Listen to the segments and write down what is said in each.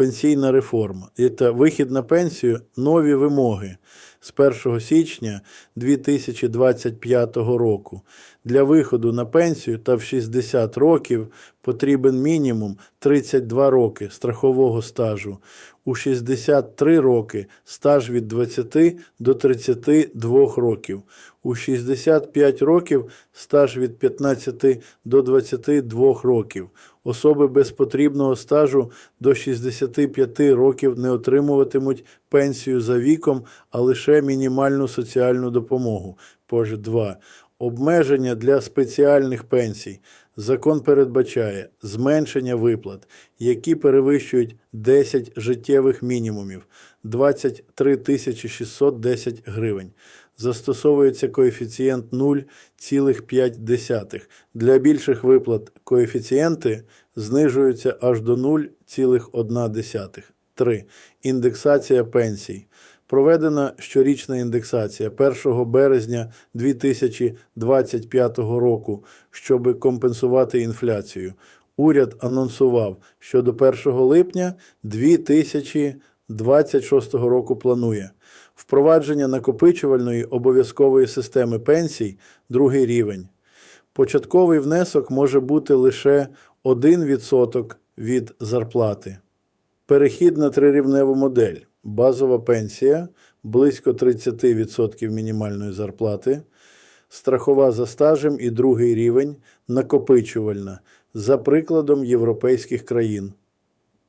пенсійна реформа. Це вихід на пенсію, нові вимоги з 1 січня 2025 року. Для виходу на пенсію та в 60 років потрібен мінімум 32 роки страхового стажу. У 63 роки стаж від 20 до 32 років. У 65 років стаж від 15 до 22 років. Особи без потрібного стажу до 65 років не отримуватимуть пенсію за віком, а лише мінімальну соціальну допомогу. Пож 2. Обмеження для спеціальних пенсій. Закон передбачає зменшення виплат, які перевищують 10 життєвих мінімумів 23 тисячі 610 гривень. Застосовується коефіцієнт 0,5. Для більших виплат коефіцієнти знижуються аж до 0,1. 3. Індексація пенсій. Проведена щорічна індексація 1 березня 2025 року, щоб компенсувати інфляцію. Уряд анонсував, що до 1 липня 2026 року планує впровадження накопичувальної обов'язкової системи пенсій другий рівень. Початковий внесок може бути лише 1% від зарплати. Перехід на трирівневу модель. Базова пенсія близько 30% мінімальної зарплати, страхова за стажем і другий рівень накопичувальна за прикладом європейських країн.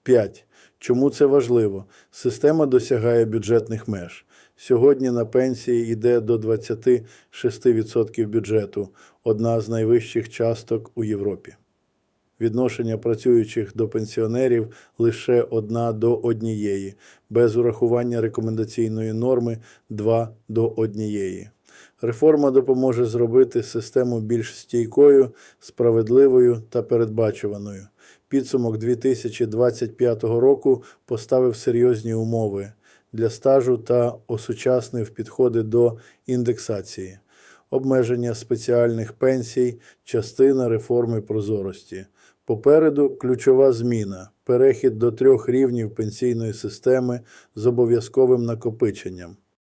5. Чому це важливо? Система досягає бюджетних меж. Сьогодні на пенсії йде до 26% бюджету, одна з найвищих часток у Європі. Відношення працюючих до пенсіонерів лише одна до однієї, без урахування рекомендаційної норми 2 до однієї. Реформа допоможе зробити систему більш стійкою, справедливою та передбачуваною. Підсумок 2025 року поставив серйозні умови для стажу та осучаснив підходи до індексації, обмеження спеціальних пенсій, частина реформи прозорості. Попереду ключова зміна перехід до трьох рівнів пенсійної системи з обов'язковим накопиченням.